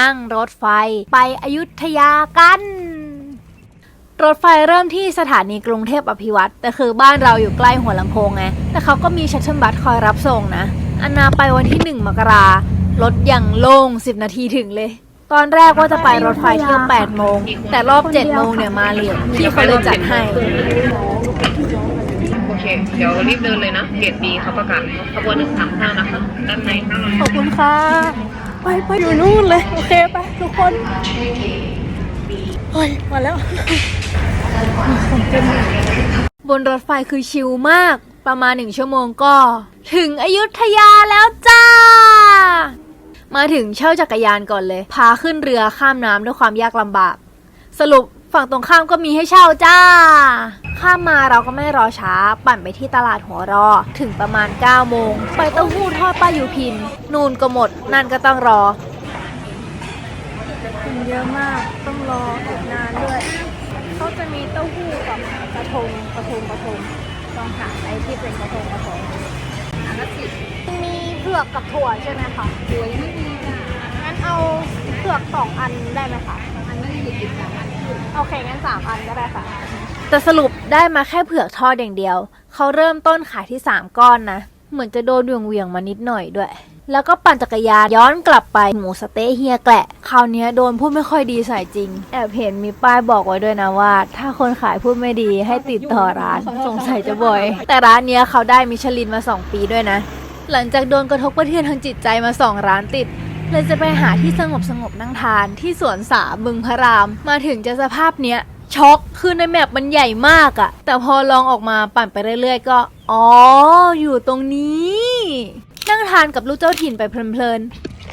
นั่งรถไฟไปอยุธยากัน รถไฟเริ่มที่สถานีกรุงเทพอภิวัตรแต่คือบ้านเราอยู่ใกล้หัวลำโพงไง แต่เขาก็มีชัตเทิลบัสคอยรับส่งนะ อันนาไปวันที่1มกรารถอย่างโล่ง10นาทีถึงเลย ตอนแรกว่าจะไปรถไฟเที่ยว8โมง แต่รอบ7โมงเนี่ยมาเร็วพี่เขาเลยจัดให้ โอเค เดี๋ยวรีบเดินเลยนะเกรดบีเขาประกาศขบวนหนึ่งสามห้านะคะ ด้านในขอบคุณค่ะ ไปไปอยู่นู่นเลย โอเคไปทุกคนเฮ้ยมาแล้วบนรถไฟคือชิลมาก ประมาณหนึ่งชั่วโมงก็ ถึงอยุธยาแล้วจ้า มาถึงเช่าจักรยานก่อนเลย พาขึ้นเรือข้ามน้ำด้วยความยากลำบาก สรุปฝั่งตรงข้ามก็มีให้เช่าจ้า ข้ามมาเราก็ไม่รอช้า ปั่นไปที่ตลาดหัวรอ ถึงประมาณ 9 โมง ไปเต้าหู้ทอดป้ายูพิน นูนก็หมด นั่นก็ต้องรอเยอะมาก ต้องรออีกนานด้วย เขาจะมีเต้าหู้กับกระทงกระทงกระทงลองหาไอ้ที่เป็นกระทงกระทงอันละสิมีเผือกกับถั่วใช่ไหมคะถั่วไม่มีอะงั้นเอาเผือกสองอันได้ไหมคะอันนี้หยิบสามอันโอเคงั้นสามอันก็ได้ค่ะ แต่สรุปได้มาแค่เผือกทอดอย่างเดียว เขาเริ่มต้นขายที่ 3 ก้อนนะ เหมือนจะโดนเวียงเวียงมานิดหน่อยด้วย แล้วก็ปั่นจักรยานย้อนกลับไปหมูสะเต๊ะเฮียแกละ คราวนี้โดนพูดไม่ค่อยดีใส่จริง แอบเห็นมีป้ายบอกไว้ด้วยนะว่า ถ้าคนขายพูดไม่ดีให้ติดต่อร้านสงสัยจะบ่อย แต่ร้านเนี้ยเขาได้มิชลินมา 2 ปีด้วยนะ หลังจากโดนกระทบกระเทือนทางจิตใจมาสองร้านติดเลยจะไปหาที่สงบสงบนั่งทานที่สวนสาบึงพระราม มาถึงจะสภาพเนี้ย ช็อกคือในแมปมันใหญ่มากอะแต่พอลองออกมาปั่นไปเรื่อยๆ ก็ อ๋อ อยู่ตรงนี้ นั่งทานกับลูกเจ้าถิ่นไปเพลิน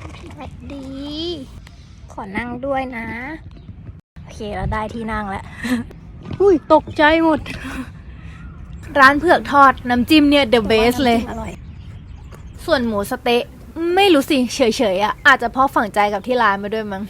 ๆดี ขอนั่งด้วยนะ โอเคเราได้ที่นั่งแล้ว อุ้ยตกใจหมด ร้านเผือกทอดน้ำจิ้มเนี่ยเดอะเบสเลย อร่อย ส่วนหมูสะเต๊ะไม่รู้สิเฉยๆอะอาจจะเพราะฝังใจกับที่ร้านมาด้วยมั้ง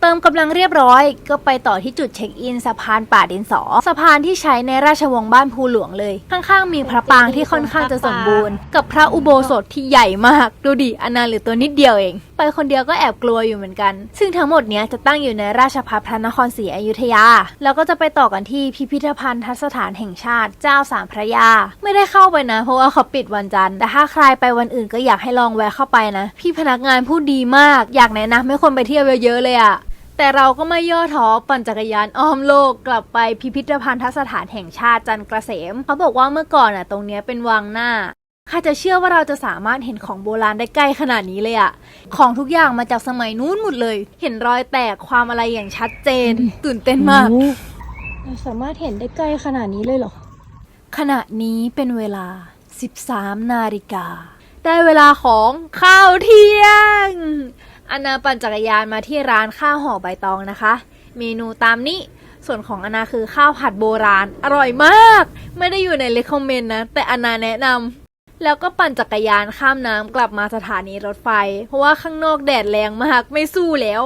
เติมกำลังเรียบร้อย ก็ไปต่อที่จุดเช็คอินสะพานป่าดินสอ สะพานที่ใช้ในราชวงศ์บ้านภูหลวงเลย ข้างๆ มีพระปางที่ค่อนข้างจะสมบูรณ์ กับพระอุโบสถที่ใหญ่มาก ดูดิอนาหรือตัวนิดเดียวเอง ไปคนเดียวก็แอบกลัวอยู่เหมือนกัน ซึ่งทั้งหมดเนี้ยจะตั้งอยู่ในราชพัฒพระนครศรีอยุธยา แล้วก็จะไปต่อกันที่พิพิธภัณฑ์ทัศถานแห่งชาติเจ้าสามพระยา ไม่ได้เข้าไปนะ เพราะว่าเขาปิดวันจันทร์แต่ถ้าใครไปวันอื่นก็อยากให้ลองแวะเข้าไปนะ พี่พนักงานพูดดีมาก อยากแนะนำให้คนไปเที่ยวเยอะๆเลยอะ แต่เราก็ไม่ย่อท้อปั่นจักรยานอ้อมโลกกลับไปพิพิธภัณฑ์ทัศถานแห่งชาติจันทร์เกษมเขาบอกว่าเมื่อก่อนอะตรงเนี้ยเป็นวังหน้าใครจะเชื่อว่าเราจะสามารถเห็นของโบราณได้ใกล้ขนาดนี้เลยอะของทุกอย่างมาจากสมัยนู้นหมดเลย เห็นรอยแตกความอะไรอย่างชัดเจน ตื่นเต้นมาก เราสามารถเห็นได้ใกล้ขนาดนี้เลยเหรอ ขณะนี้เป็นเวลา 13 นาฬิกา ได้เวลาของข้าวเที่ยง อนาปั่นจักรยานมาที่ร้านข้าวห่อใบตองนะคะ เมนูตามนี้ส่วนของอนาคือข้าวผัดโบราณ อร่อยมาก ไม่ได้อยู่ในเลคคอมเมนต์นะ แต่อนาแนะนำแล้วก็ปั่นจักรยานข้ามน้ำกลับมาสถานีรถไฟ เพราะว่าข้างนอกแดดแรงมากไม่สู้แล้ว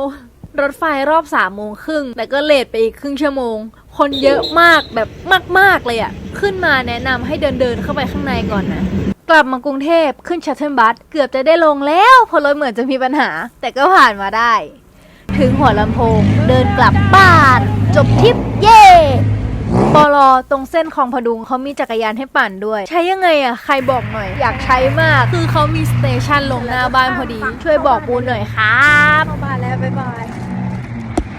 รถไฟรอบสามโมงครึ่งแต่ก็เลทไปอีกครึ่งชั่วโมง คนเยอะมากแบบมากๆเลยอะ่ะขึ้นมาแนะนำให้เดินเดินเข้าไปข้างในก่อนนะ กลับมากรุงเทพขึ้นชัตเทิลบัสเกือบจะได้ลงแล้วเพราะรถเหมือนจะมีปัญหา แต่ก็ผ่านมาได้ ถึงหัวลำโพงเดินกลับบ้าน จบทริปเย่ปลอตรงเส้นคลองพดุงเขามีจักรยานให้ปั่นด้วย ใช้ยังไงอะใครบอกหน่อย อยากใช้มาก คือเขามีสเตชันลงหน้าบ้านพอดี ช่วยบอกปูหน่อยครับมาแล้วบ๊ายบาย